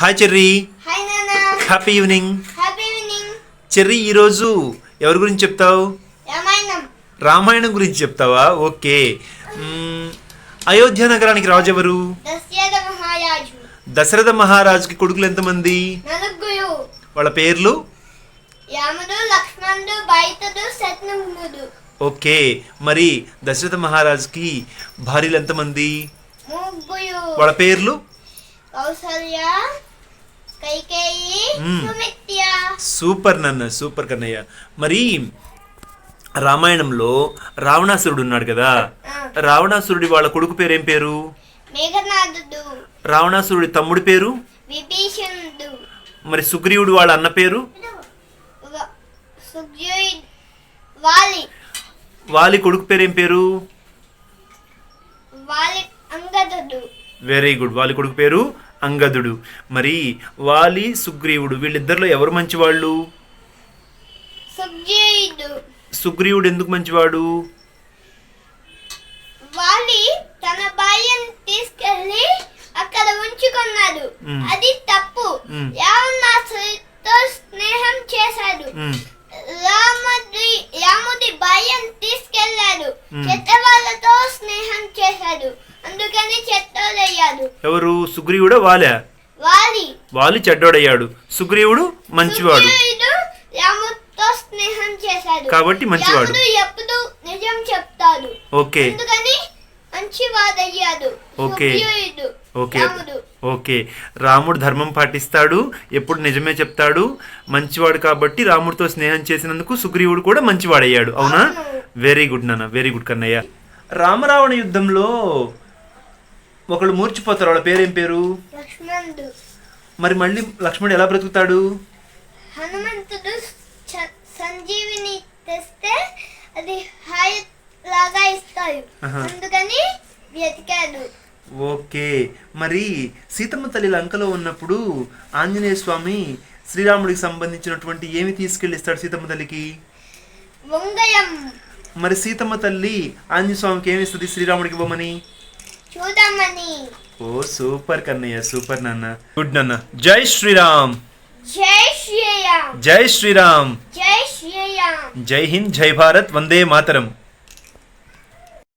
Hi Cherry hi నాన్న happy evening happy evening Cherry ఈరోజు ఎవరి గురించి చెప్తావు? రామాయణం. రామాయణం గురించి చెప్తావా? ఓకే. అయోధ్య నగరానికి రాజు ఎవరు దశరథ మహారాజు. దశరథ మహారాజుకి కొడుకులు ఎంతమంది? వాళ్ళ పేర్లు? రాముడు లక్ష్మణుడు బైతుడు శత్రుఘ్నుడు ఓకే. మరి దశరథ మహారాజుకి భార్యలు ఎంతమంది? వాళ్ళ పేర్లు? కౌసల్య సూపర్ నన్న సూపర్ కన్నయ్య. మరి రామాయణంలో రావణాసురుడు ఉన్నాడు కదా? రావణాసురుడి వాళ్ళ కొడుకు పేరు ఏం పేరు రావణాసురుడి తమ్ముడి పేరు? మరి సుగ్రీవుడు వాళ్ళ అన్న పేరు? వాలి. కొడుకు పేరు ఏం పేరు వెరీ గుడ్ వాలి కొడుకు పేరు అంగదుడు. మరి వాలి సుగ్రీవుడు వీళ్ళిద్దరిలో ఎవరు మంచివాళ్ళు? సుగ్రీవుడు. సుగ్రీవుడు ఎందుకు మంచివాడు? వాలి తన భార్యను తీసుకెళ్ళి అక్కడ ఉంచుకున్నాడు. అది తప్పు. రావణాసుడితో స్నేహం చేశాడు. రాముడి రాముడి భార్యను తీసుకెళ్ళాడు మ్మ్. చెత్త వాళ్ళతో స్నేహం చేశాడు. అందుకని ఎవరు? సుగ్రీవుడా? వాలా? వాలి. వాలి చెడ్డోడయ్యాడు. సుగ్రీవుడు మంచివాడు. రాముడితో స్నేహం చేశాడు. కాబట్టి మంచివాడు. రాముడు ఎప్పుడు నిజం చెప్తాడు. ఓకే. అందుకని మంచివాడయ్యాడు. ఓకే. సుగ్రీవుడు ఓకే. రాముడు ఓకే. రాముడు ధర్మం పాటిస్తాడు. ఎప్పుడు నిజమే చెప్తాడు. మంచివాడు కాబట్టి రాముడితో స్నేహం చేసినందుకు సుగ్రీవుడు కూడా మంచివాడయ్యాడు. అవును. వెరీ గుడ్ నాన్న. Very good Kannayya. రామరావణ యుద్ధంలో ఒకళ్ళు మూర్చిపోతారు వాళ్ళ పేరేం పేరు? మరి మళ్ళీ లక్ష్మణుడు ఎలా బ్రతుకుతాడు? హనుమంతుడు సంజీవిని తెస్తే అది హాయి లాగా ఇస్తాడు. అందుకని వెతికాడు ఓకే. మరి సీతమ్మ తల్లి లంకలో ఉన్నప్పుడు ఆంజనేయ స్వామి శ్రీరాముడికి సంబంధించినటువంటి ఏమి తీసుకెళ్ళి ఇస్తాడు సీతమ్మ తల్లికి? మరి సీతమ్మ తల్లి ఆంజనేయ స్వామికి ఏమి ఇస్తుంది శ్రీరాముడికి ఇవ్వమని చూడమని. ఓ సూపర్ కన్నయ్య సూపర్ నాన్న. గుడ్ నాన్న. జై శ్రీరామ్. జై శ్రీరామ్. జై శ్రీరామ్. జై శ్రీరామ్. జై హింద్ జై భారత్ వందే మాతరం.